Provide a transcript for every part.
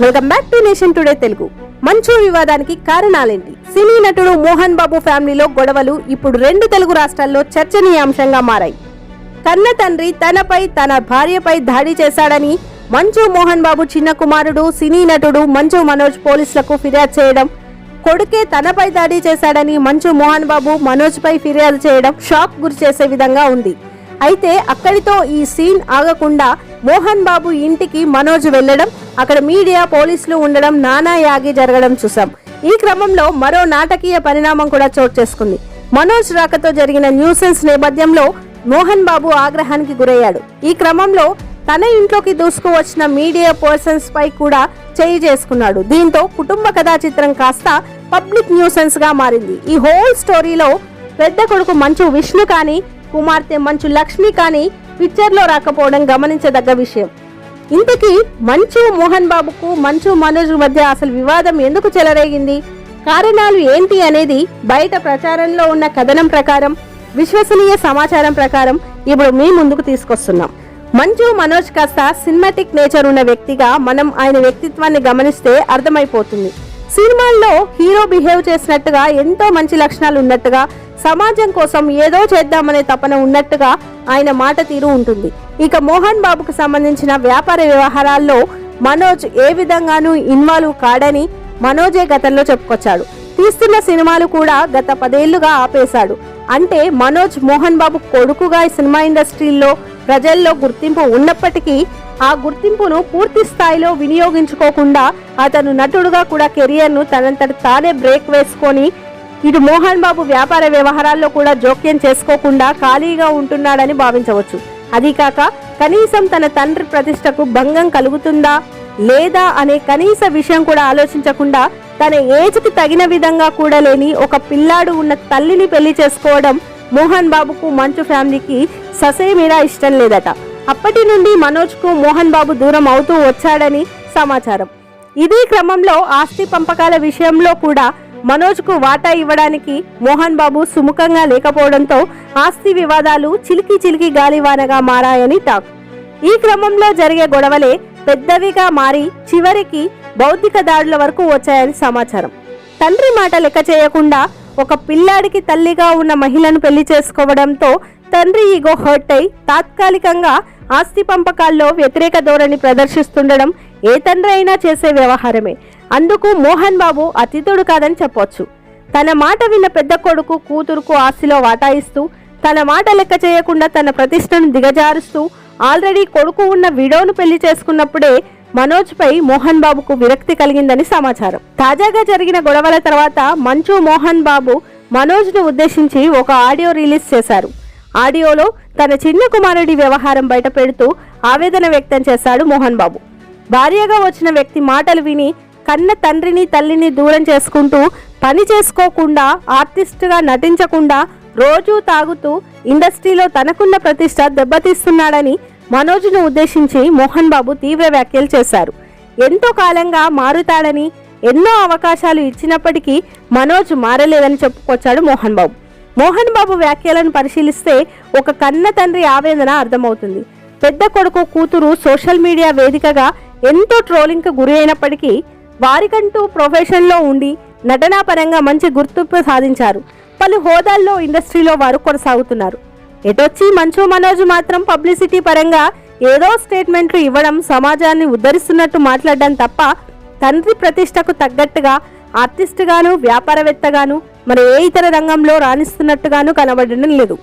Welcome back to Nation Today Telugu. మంచు వివాదానికి కారణాలేంటి? సినీ నటుడు మోహన్ బాబు ఫ్యామిలీలో గొడవలు ఇప్పుడు రెండు తెలుగు రాష్ట్రాల్లో చర్చనీయాంశంగా మారాయి. కన్న తండ్రి తనపై తన భార్యపై దాడి చేశాడని మంచు మోహన్ బాబు చిన్న కుమారుడు సినీ నటుడు మంచు మనోజ్ పోలీసులకు ఫిర్యాదు చేయడం కొడుకే తనపై దాడి చేశాడని మంచు మోహన్ బాబు మనోజ్పై ఫిర్యాదు చేయడం షాక్ గురి చేసే విధంగా ఉంది. అయితే అక్కడితో ఈ సీన్ ఆగకుండా మోహన్ బాబు ఇంటికి మనోజ్ వెళ్ళడం అక్కడ మీడియా పోలీసులు ఉండడం నానా యాగి జరగడం చూసాం ఈ క్రమంలో మరో నాటకీయ పరిణామం కూడా చోటు చేసుకుంది. మనోజ్ రాకతో జరిగిన న్యూసెన్స్ నేపథ్యంలో మోహన్ బాబు ఆగ్రహానికి గురయ్యాడు. ఈ క్రమంలో తన ఇంట్లోకి దూసుకు వచ్చిన మీడియా పర్సన్స్ పై కూడా చేయి చేసుకున్నాడు. దీంతో కుటుంబ కథా చిత్రం కాస్త పబ్లిక్ న్యూసెన్స్గా మారింది. ఈ హోల్ స్టోరీలో పెద్ద కొడుకు మంచు విష్ణు కానీ కుమార్తె మంచు లక్ష్మి కానీ పిక్చర్లో రాకపోవడం గమనించదగ్గ విషయం. ఇంతకీ మంచు మోహన్ బాబుకు మంచు మనోజ్ మధ్య అసలు వివాదం ఎందుకు చెలరేగింది? కారణాలు ఏంటి అనేది బయట ప్రచారంలో ఉన్న కథనం ప్రకారం విశ్వసనీయ సమాచారం ప్రకారం ఇప్పుడు మీ ముందుకు తీసుకొస్తున్నాం. మంచు మనోజ్ కాస్త సినిమాటిక్ నేచర్ ఉన్న వ్యక్తిగా మనం ఆయన వ్యక్తిత్వాన్ని గమనిస్తే అర్థమైపోతుంది. సినిమాల్లో హీరో బిహేవ్ చేసినట్టుగా ఎంతో మంచి లక్షణాలు ఉన్నట్టుగా సమాజం కోసం ఏదో చేద్దామనే తపన ఉన్నట్టుగా ఆయన మాట తీరు ఉంటుంది. ఇక మోహన్ బాబుకు సంబంధించిన వ్యాపార వ్యవహారాల్లో మనోజ్ ఏ విధంగానూ ఇన్వాల్వ్ కాడని మనోజే గతంలో చెప్పుకొచ్చాడు. తీస్తున్న సినిమాలు కూడా గత పదేళ్ళుగా ఆపేశాడు. అంటే మనోజ్ మోహన్ బాబు కొడుకుగా సినిమా ఇండస్ట్రీలో ప్రజల్లో గుర్తింపు ఉన్నప్పటికీ ఆ గుర్తింపును పూర్తి స్థాయిలో వినియోగించుకోకుండా అతను నటుడుగా కూడా కెరియర్ను తనంతట తానే బ్రేక్ వేసుకొని ఇటు మోహన్ బాబు వ్యాపార వ్యవహారాల్లో కూడా జోక్యం చేసుకోకుండా ఖాళీగా ఉంటున్నాడని భావించవచ్చు. అది కాక కనీసం తన తండ్రి ప్రతిష్టకు భంగం కలుగుతుందా లేదా అనే కనీస విషయం కూడా ఆలోచించకుండా తన ఏజ్కి తగిన విధంగా కూడా లేని ఒక పిల్లాడు ఉన్న తల్లిని పెళ్ళి చేసుకోవడం మోహన్ బాబుకు మంచు ఫ్యామిలీకి ససేమిరా ఇష్టం లేదట. అప్పటి నుండి మనోజ్కు మోహన్ బాబు దూరం అవుతూ వచ్చాడని సమాచారం. ఇదే క్రమంలో ఆస్తి పంపకాల విషయంలో కూడా మనోజ్కు వాటా ఇవ్వడానికి మోహన్ బాబు సుముఖంగా లేకపోవడంతో ఆస్తి వివాదాలు చిలికి చిలికి గాలివానగా మారాయని టాక్. ఈ క్రమంలో జరిగే గొడవలే పెద్దవిగా మారి చివరికి భౌతిక దాడుల వరకు వచ్చాయని సమాచారం. తండ్రి మాట లెక్క చేయకుండా ఒక పిల్లాడికి తల్లిగా ఉన్న మహిళను పెళ్ళి చేసుకోవడంతో తండ్రి ఈగో హర్ట్ అయి తాత్కాలికంగా ఆస్తి పంపకాల్లో వ్యతిరేక ధోరణి ప్రదర్శిస్తుండడం ఏ తండ్రి అయినా చేసే వ్యవహారమే. అందుకు మోహన్ బాబు అతిథుడు కాదని చెప్పొచ్చు. తన మాట విన్న పెద్ద కొడుకు కూతురుకు ఆస్తిలో వాటా ఇస్తూ తన మాట లెక్క చేయకుండా తన ప్రతిష్టను దిగజారుస్తూ ఆల్రెడీ కొడుకు ఉన్న విడోను పెళ్ళి చేసుకున్నప్పుడే మనోజ్ పై మోహన్ బాబుకు విరక్తి కలిగిందని సమాచారం. తాజాగా జరిగిన గొడవల తర్వాత మంచు మోహన్ బాబు మనోజ్ను ఉద్దేశించి ఒక ఆడియో రిలీజ్ చేశారు. ఆడియోలో తన చిన్న కుమారుడి వ్యవహారం బయట పెడుతూ ఆవేదన వ్యక్తం చేశాడు మోహన్ బాబు. భార్యగా వచ్చిన వ్యక్తి మాటలు విని కన్న తండ్రిని తల్లిని దూరం చేసుకుంటూ పని చేసుకోకుండా ఆర్టిస్ట్గా నటించకుండా రోజూ తాగుతూ ఇండస్ట్రీలో తనకున్న ప్రతిష్ట దెబ్బతీస్తున్నాడని మనోజ్ను ఉద్దేశించి మోహన్ బాబు తీవ్ర వ్యాఖ్యలు చేశారు. ఎంతో కాలంగా మారుతాడని ఎన్నో అవకాశాలు ఇచ్చినప్పటికీ మనోజ్ మారలేదని చెప్పుకొచ్చాడు మోహన్ బాబు. మోహన్ బాబు వ్యాఖ్యలను పరిశీలిస్తే ఒక కన్న తండ్రి ఆవేదన అర్థమవుతుంది. పెద్ద కొడుకు కూతురు సోషల్ మీడియా వేదికగా ఎంతో ట్రోలింగ్కు గురి అయినప్పటికీ వారికంటూ ప్రొఫెషన్లో ఉండి నటనా పరంగా మంచి గుర్తింపు సాధించారు. పలు హోదాల్లో ఇండస్ట్రీలో వారు కొనసాగుతున్నారు. ఎటొచ్చి మంచు మనోజ్ మాత్రం పబ్లిసిటీ పరంగా ఏదో స్టేట్మెంట్లు ఇవ్వడం సమాజాన్ని ఉద్ధరిస్తున్నట్టు మాట్లాడడం తప్ప తండ్రి ప్రతిష్టకు తగ్గట్టుగా ఆర్టిస్ట్గాను వ్యాపారవేత్తగాను మరి ఏ ఇతర రంగంలో రాణిస్తున్నట్టుగాను కనబడడం లేదు.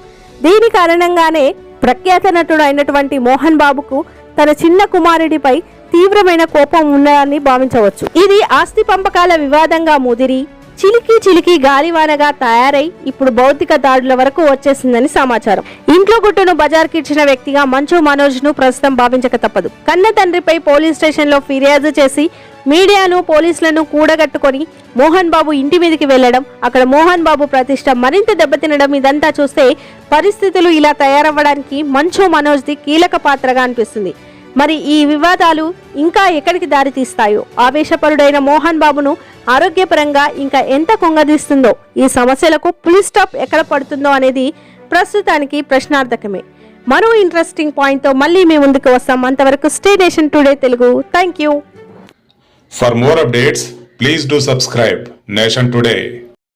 దీని కారణంగానే ప్రఖ్యాత నటుడు అయినటువంటి మోహన్ బాబుకు తన చిన్న కుమారుడిపై తీవ్రమైన కోపం ఉన్నదని భావించవచ్చు. ఇది ఆస్తి పంపకాల వివాదంగా ముదిరి చిలికి చిలికి గాలివానగా తయారై ఇప్పుడు భౌతిక దాడుల వరకు వచ్చేసిందని సమాచారం. ఇంట్లో గుట్టును బజార్కి ఇచ్చిన వ్యక్తిగా మంచు మనోజ్ను ప్రస్తుతం భావించక తప్పదు. కన్న తండ్రిపై పోలీస్ స్టేషన్లో ఫిర్యాదు చేసి మీడియాను పోలీసులను కూడగట్టుకొని మోహన్ బాబు ఇంటి మీదకి వెళ్ళడం అక్కడ మోహన్ బాబు ప్రతిష్ట మరింత దెబ్బతినడం ఇదంతా చూస్తే పరిస్థితులు ఇలా తయారవ్వడానికి మంచు మనోజ్ది కీలక పాత్రగా అనిపిస్తుంది. మరి ఈ వివాదాలు ఇంకా ఎక్కడికి దారితీస్తాయో ఆవేశపరుడైన మోహన్ బాబును ఆరోగ్యపరంగా ఇంకా ఎంత కొంగదీస్తుందో? ఈ సమస్యలకు పులి స్టాప్ ఎక్కడ పడుతుందో అనేది ప్రస్తుతానికి ప్రశ్నార్థకమే. మరో ఇంట్రెస్టింగ్ పాయింట్తో మళ్ళీ మీ ముందుకు వస్తాం. అంతవరకు stay Nation Today Telugu. Thank you for more updates please do subscribe Nation Today